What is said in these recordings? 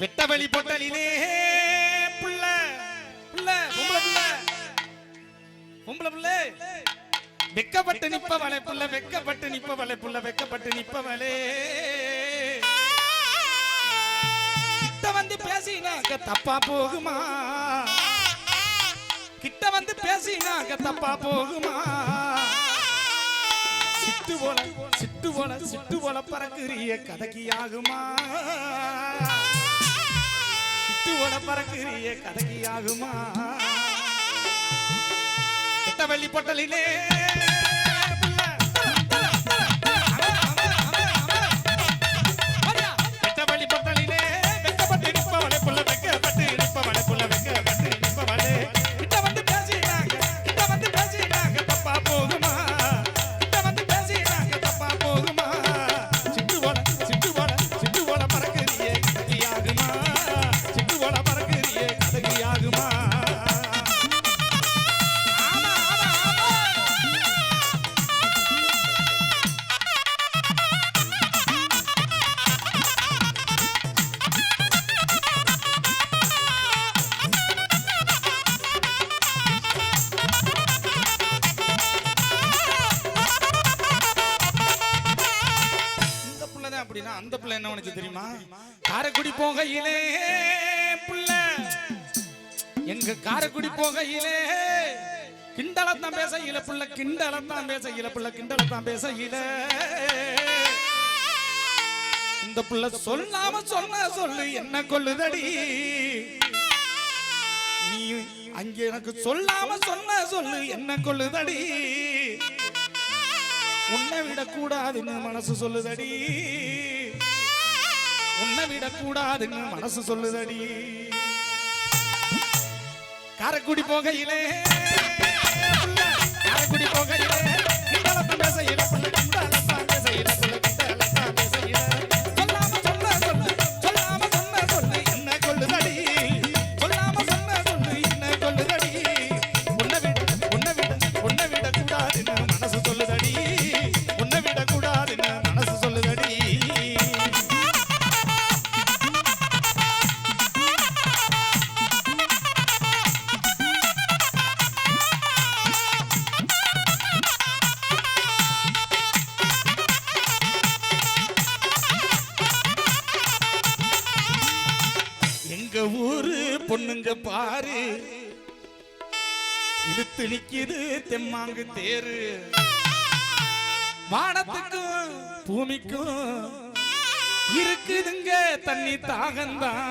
வெட்டவெளி பொட்டலிலே புள்ள புள்ள பொம்பளை புள்ள. பொம்பளை புள்ள. வெக்கப்பட்டு நிப்பவளே புள்ள வெக்கப்பட்டு நிப்பவளே புள்ள வெக்கப்பட்டு நிப்பவளே. கிட்ட வந்து பேசினாக்க தப்பா போகுமா? கிட்ட வந்து பேசினாக்க தப்பா போகுமா? சிட்டு போல சிட்டு போல சிட்டு போல பறக்குறிய கதகி ஆகுமா? போல பறக்குறிய கதகி ஆகுமா? கிட்ட வெள்ளி பொட்டலிலே அப்படின்னா அந்த பிள்ளை என்ன உனக்கு தெரியுமா? காரைக்குடி போகையிலே புள்ள. எங்க காரைக்குடி போகையிலே கிண்டலத்தான் பேசையில புள்ள. கிண்டலத்தான் பேசையில புள்ள. கிண்டலத்தான் பேச இல இந்த புள்ள சொல்லாம சொன்ன சொல்லு என்ன கொள்ளுதடி? நீ அங்கே எனக்கு சொல்லாம சொன்ன சொல்லு என்ன கொள்ளுதடி? உன்னை விடக்கூடாதுன்னு மனசு சொல்லுதடி. உன்னை விடக்கூடாதுன்னு மனசு சொல்லுதடி. காரைக்குடி போகையிலே. காரக்குடி காரைக்குடி போகையிலே என்ன பேசையில ஊரு பொண்ணுங்க பாரு. இழுத்து நிக்குது தெம்மாங்கு தேரு. வானத்துக்கும் பூமிக்கும் இருக்குதுங்க தண்ணி தாகந்தான்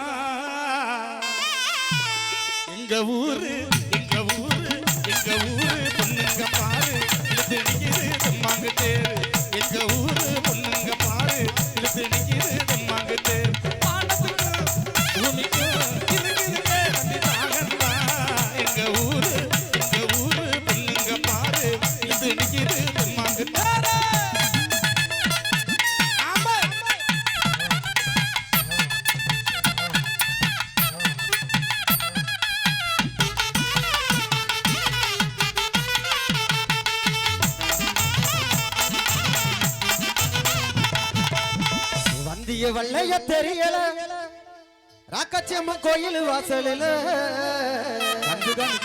எங்க ஊரு எங்க ஊரு எங்க ஊரு பொண்ணுங்க பாரு. இழுத்து நிக்குது தெம்மாங்கு தேரு. பெரிய வள்ளைய தெரியல. ராக்காச்சியம்மன் கோயில் வாசலில் வந்துதான்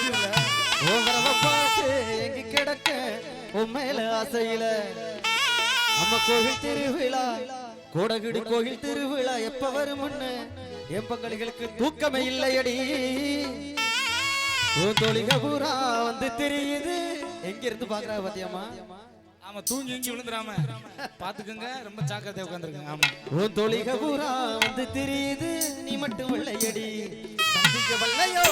பார்த்து எங்க கிடக்க உண்மையில ஆசையில. நம்ம கோவில் திருவிழா கூடகிடு கோயில் திருவிழா எப்ப வரும்னு? என் பங்களிகளுக்கு தூக்கமே இல்லையடி. உன் தொழிக பூரா வந்து தெரியுது. எங்க இருந்து பாக்குறா பாத்தியம்மா? ஆமா தூங்கி இங்கி விழுந்துராம பாத்துக்கோங்க ரொம்ப ஜாக்கிரதையா உட்காந்துருக்கங்க ஆமா. உன் தொழிக பூரா வந்து தெரியுது நீ மட்டும் வெள்ளையடி சந்திக்க வல்லையோ